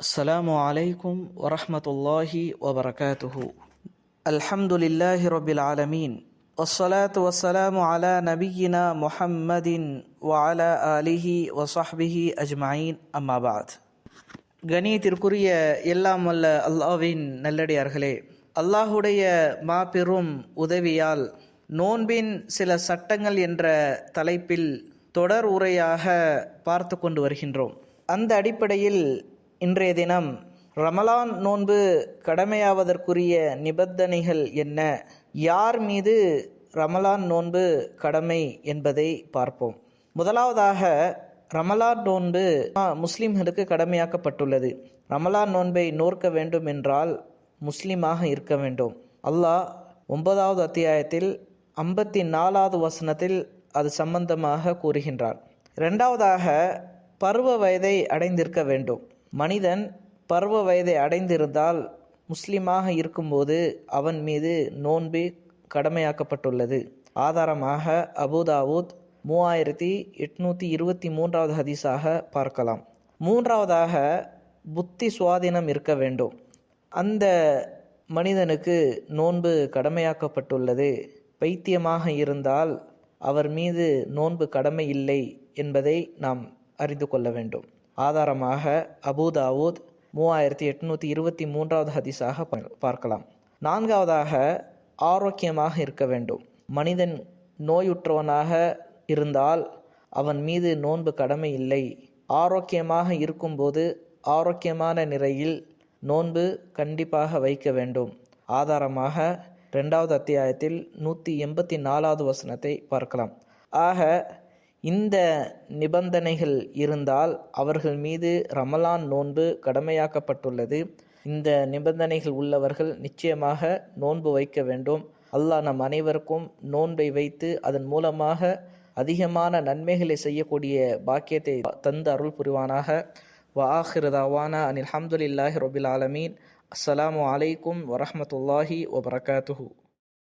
السلام عليكم ورحمة الله وبركاته الحمد لله رب العالمين والصلاة والسلام على نبينا محمد وعلى آله وصحبه أجمعين أما بعد கணியத்திற்குரிய எல்லாம் வல்ல அல்லாவின் நல்லடியார்களே அல்லாஹுடைய மாபெரும் உதவியால் நோன்பின் சில சட்டங்கள் என்ற தலைப்பில் தொடர் உரையாக பார்த்து கொண்டு வருகின்றோம் அந்த அடிப்படையில் இன்றைய தினம் ரமலான் நோன்பு கடமையாவதற்குரிய நிபந்தனைகள் என்ன? யார் மீது ரமலான் நோன்பு கடமை என்பதை பார்ப்போம். முதலாவதாக ரமலான் நோன்பு முஸ்லிம்களுக்கு கடமையாக்கப்பட்டுள்ளது. ரமலான் நோன்பை நோர்க்க வேண்டும் என்றால் முஸ்லிமாக இருக்க வேண்டும். அல்லாஹ் ஒன்பதாவது அத்தியாயத்தில் ஐம்பத்தி நாலாவது வசனத்தில் அது சம்பந்தமாக கூறுகின்றார் இரண்டாவதாக பருவ வயதை அடைந்திருக்க வேண்டும். மனிதன் பருவ வயதை அடைந்திருந்தால் முஸ்லிமாக இருக்கும்போது அவன் மீது நோன்பு கடமையாக்கப்பட்டுள்ளது. ஆதாரமாக அபுதாவூத் மூவாயிரத்தி எட்நூற்றி இருபத்தி மூன்றாவது ஹதீஸாக பார்க்கலாம். மூன்றாவதாக புத்தி சுவாதீனம் இருக்க வேண்டும். அந்த மனிதனுக்கு நோன்பு கடமையாக்கப்பட்டுள்ளது. பைத்தியமாக இருந்தால் அவர் மீது நோன்பு கடமை இல்லை என்பதை நாம் அறிந்து கொள்ள வேண்டும். ஆதாரமாக அபுதாவூத் மூவாயிரத்தி எட்நூற்றி இருபத்தி மூன்றாவது ஹதீஸாக பார்க்கலாம். நான்காவதாக ஆரோக்கியமாக இருக்க வேண்டும். மனிதன் நோயுற்றவனாக இருந்தால் அவன் மீது நோன்பு கடமை இல்லை. ஆரோக்கியமாக இருக்கும்போது ஆரோக்கியமான நிலையில் நோன்பு கண்டிப்பாக வைக்க வேண்டும். ஆதாரமாக ரெண்டாவது அத்தியாயத்தில் நூற்றி எண்பத்தி நாலாவது வசனத்தை பார்க்கலாம். ஆக இந்த நிபந்தனைகள் இருந்தால் அவர்கள் மீது ரமலான் நோன்பு கடமையாக்கப்பட்டுள்ளது. இந்த நிபந்தனைகள் உள்ளவர்கள் நிச்சயமாக நோன்பு வைக்க வேண்டும். அல்லாஹ் நம் அனைவருக்கும் நோன்பை வைத்து அதன் மூலமாக அதிகமான நன்மைகளை செய்யக்கூடிய பாக்கியத்தை தந்து அருள் புரிவானாக. வாஹிருதாவானா அனில் அஹமதுல்லாஹி ரொபில் ஆலமீன். அஸ்ஸலாமு அலைக்கும் வரமத்துல்லாஹி வபரகாத்துஹூ.